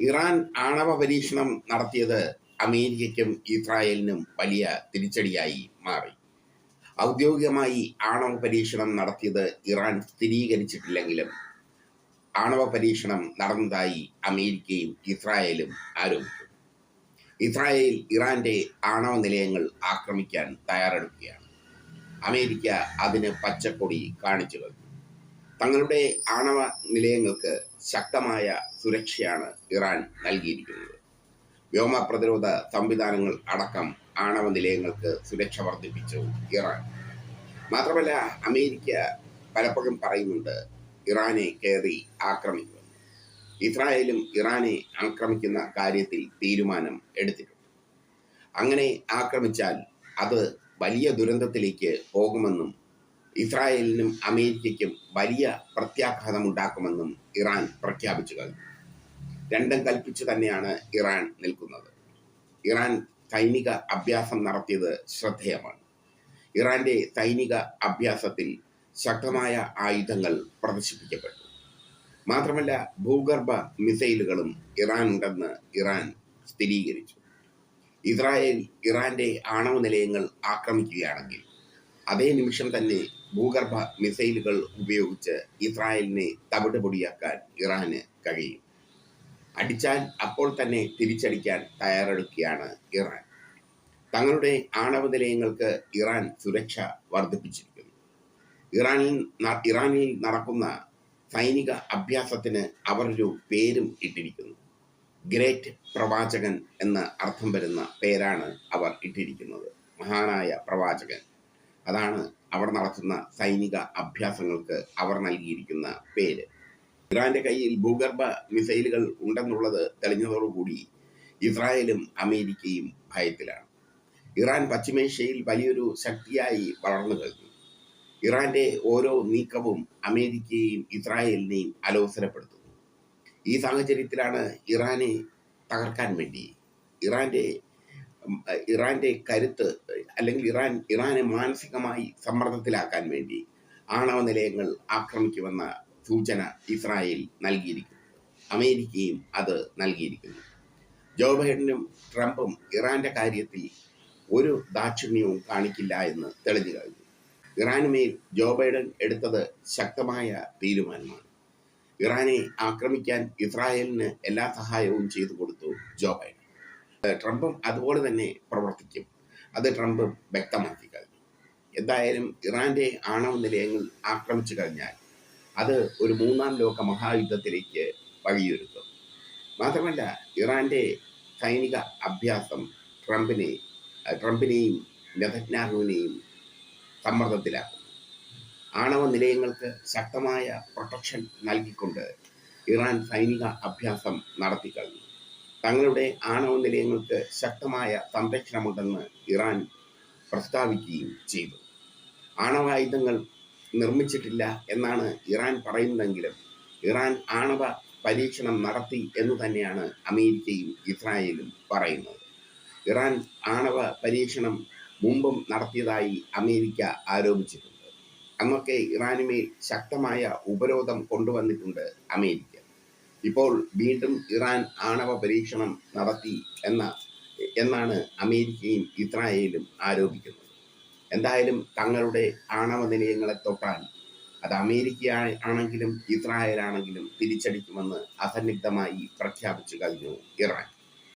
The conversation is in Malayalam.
ഇറാൻ ആണവ പരീക്ഷണം നടത്തിയത് അമേരിക്കയ്ക്കും ഇസ്രായേലിനും വലിയ തിരിച്ചടിയായി മാറി. ഔദ്യോഗികമായി ആണവ പരീക്ഷണം നടത്തിയത് ഇറാൻ സ്ഥിരീകരിച്ചിട്ടില്ലെങ്കിലും ആണവ പരീക്ഷണം നടന്നതായി അമേരിക്കയും ഇസ്രായേലും ആരോപിച്ചു. ഇസ്രായേൽ ഇറാന്റെ ആണവ നിലയങ്ങൾ ആക്രമിക്കാൻ തയ്യാറെടുക്കുകയാണ്. അമേരിക്ക അതിന് പച്ചക്കൊടി കാണിച്ചു കഴിഞ്ഞു തങ്ങളുടെ ആണവ നിലയങ്ങൾക്ക് ശക്തമായ സുരക്ഷയാണ് ഇറാൻ നൽകിയിരിക്കുന്നത്. വ്യോമ പ്രതിരോധ സംവിധാനങ്ങൾ അടക്കം ആണവ നിലയങ്ങൾക്ക് സുരക്ഷ വർദ്ധിപ്പിച്ചു ഇറാൻ. മാത്രമല്ല അമേരിക്ക പലപ്പോഴും പറയുന്നുണ്ട് ഇറാനെ കയറി ആക്രമിക്കുമെന്ന് ഇസ്രായേലും ഇറാനെ ആക്രമിക്കുന്ന കാര്യത്തിൽ തീരുമാനം എടുത്തിട്ടുണ്ട്. അങ്ങനെ ആക്രമിച്ചാൽ അത് വലിയ ദുരന്തത്തിലേക്ക് പോകുമെന്നും ഇസ്രായേലിനും അമേരിക്കയ്ക്കും വലിയ പ്രത്യാഘാതം ഉണ്ടാക്കുമെന്നും ഇറാൻ പ്രഖ്യാപിച്ചു കഴിഞ്ഞു. രണ്ടും കൽപ്പിച്ചു തന്നെയാണ് ഇറാൻ നിൽക്കുന്നത്. ഇറാൻ സൈനിക അഭ്യാസം നടത്തിയത് ശ്രദ്ധേയമാണ്. ഇറാന്റെ സൈനിക അഭ്യാസത്തിൽ ശക്തമായ ആയുധങ്ങൾ പ്രദർശിപ്പിക്കപ്പെട്ടു. മാത്രമല്ല ഭൂഗർഭ മിസൈലുകളും ഇറാൻ ഉണ്ടെന്ന് ഇറാൻ സ്ഥിരീകരിച്ചു. ഇസ്രായേൽ ഇറാന്റെ ആണവ നിലയങ്ങൾ ആക്രമിക്കുകയാണെങ്കിൽ അതേ നിമിഷം തന്നെ ഭൂഗർഭ മിസൈലുകൾ ഉപയോഗിച്ച് ഇസ്രായേലിനെ തവിട് പൊടിയാക്കാൻ ഇറാന് കഴിയും. അടിച്ചാൽ അപ്പോൾ തന്നെ തിരിച്ചടിക്കാൻ തയ്യാറെടുക്കുകയാണ് ഇറാൻ. തങ്ങളുടെ ആണവ നിലയങ്ങൾക്ക് ഇറാൻ സുരക്ഷ വർദ്ധിപ്പിച്ചിരിക്കുന്നു. ഇറാനിൽ ഇറാനിൽ നടക്കുന്ന സൈനിക അഭ്യാസത്തിന് അവർ ഒരു പേരും ഇട്ടിരിക്കുന്നു. ഗ്രേറ്റ് പ്രവാചകൻ എന്ന അർത്ഥം വരുന്ന പേരാണ് അവർ ഇട്ടിരിക്കുന്നത്. മഹാനായ പ്രവാചകൻ. അതാണ് അവർ നടത്തുന്ന സൈനിക അഭ്യാസങ്ങൾക്ക് അവർ നൽകിയിരിക്കുന്ന പേര്. ഇറാന്റെ കയ്യിൽ ഭൂഗർഭ മിസൈലുകൾ ഉണ്ടെന്നുള്ളത് തെളിഞ്ഞതോടുകൂടി ഇസ്രായേലും അമേരിക്കയും ഭയത്തിലാണ്. ഇറാൻ പശ്ചിമേഷ്യയിൽ വലിയൊരു ശക്തിയായി വളർന്നു കഴിഞ്ഞു. ഇറാന്റെ ഓരോ നീക്കവും അമേരിക്കയെയും ഇസ്രായേലിനെയും അലോസരപ്പെടുത്തുന്നു. ഈ സാഹചര്യത്തിലാണ് ഇറാനെ തകർക്കാൻ വേണ്ടി ഇറാന്റെ ഇറാന്റെ കരുത്ത് അല്ലെങ്കിൽ ഇറാൻ ഇറാനെ മാനസികമായി സമ്മർദ്ദത്തിലാക്കാൻ വേണ്ടി ആണവ നിലയങ്ങൾ ആക്രമിക്കുമെന്ന സൂചന ഇസ്രായേൽ നൽകിയിരിക്കുന്നു. അമേരിക്കയും അത് നൽകിയിരിക്കുന്നു. ജോ ബൈഡനും ട്രംപും ഇറാന്റെ കാര്യത്തിൽ ഒരു ദാക്ഷിണ്യവും കാണിക്കില്ല എന്ന് തെളിഞ്ഞു കഴിഞ്ഞു. ഇറാനുമേൽ ജോ ബൈഡൻ എടുത്തത് ശക്തമായ തീരുമാനമാണ്. ഇറാനെ ആക്രമിക്കാൻ ഇസ്രായേലിന് എല്ലാ സഹായവും ചെയ്തു കൊടുത്തു ജോ ബൈഡൻ. ട്രംപും അതുപോലെ തന്നെ പ്രവർത്തിക്കും. അത് ട്രംപ് വ്യക്തമാക്കി കഴിഞ്ഞു. എന്തായാലും ഇറാന്റെ ആണവ നിലയങ്ങൾ ആക്രമിച്ചു കഴിഞ്ഞാൽ അത് ഒരു മൂന്നാം ലോക മഹായുദ്ധത്തിലേക്ക് വഴിയൊരുക്കും. മാത്രമല്ല ഇറാന്റെ സൈനിക അഭ്യാസം ട്രംപിനെ ട്രംപിനെയും നെതന്യാഹുവിനെയും സമ്മർദ്ദത്തിലാക്കും ആണവ നിലയങ്ങൾക്ക് ശക്തമായ പ്രൊട്ടക്ഷൻ നൽകിക്കൊണ്ട് ഇറാൻ സൈനിക അഭ്യാസം നടത്തി കഴിഞ്ഞു. തങ്ങളുടെ ആണവ നിലയങ്ങൾക്ക് ശക്തമായ സംരക്ഷണമുണ്ടെന്ന് ഇറാൻ പ്രസ്താവിക്കുകയും ചെയ്തു. ആണവായുധങ്ങൾ നിർമ്മിച്ചിട്ടില്ല എന്നാണ് ഇറാൻ പറയുന്നതെങ്കിലും ഇറാൻ ആണവ പരീക്ഷണം നടത്തി എന്ന് തന്നെയാണ് അമേരിക്കയും ഇസ്രായേലും പറയുന്നത്. ഇറാൻ ആണവ പരീക്ഷണം മുമ്പും നടത്തിയതായി അമേരിക്ക ആരോപിച്ചിട്ടുണ്ട്. അന്നൊക്കെ ഇറാനുമേൽ ശക്തമായ ഉപരോധം കൊണ്ടുവന്നിട്ടുണ്ട് അമേരിക്ക. ഇപ്പോൾ വീണ്ടും ഇറാൻ ആണവ പരീക്ഷണം നടത്തി എന്ന എന്നാണ് അമേരിക്കയും ഇസ്രായേലും ആരോപിക്കുന്നത്. എന്തായാലും തങ്ങളുടെ ആണവ നിലയങ്ങളെ തൊട്ടാൽ അത് അമേരിക്ക ആണെങ്കിലും ഇസ്രായേൽ ആണെങ്കിലും തിരിച്ചടിക്കുമെന്ന് അസന്നിഗ്ധമായി പ്രഖ്യാപിച്ചു കഴിഞ്ഞു ഇറാൻ.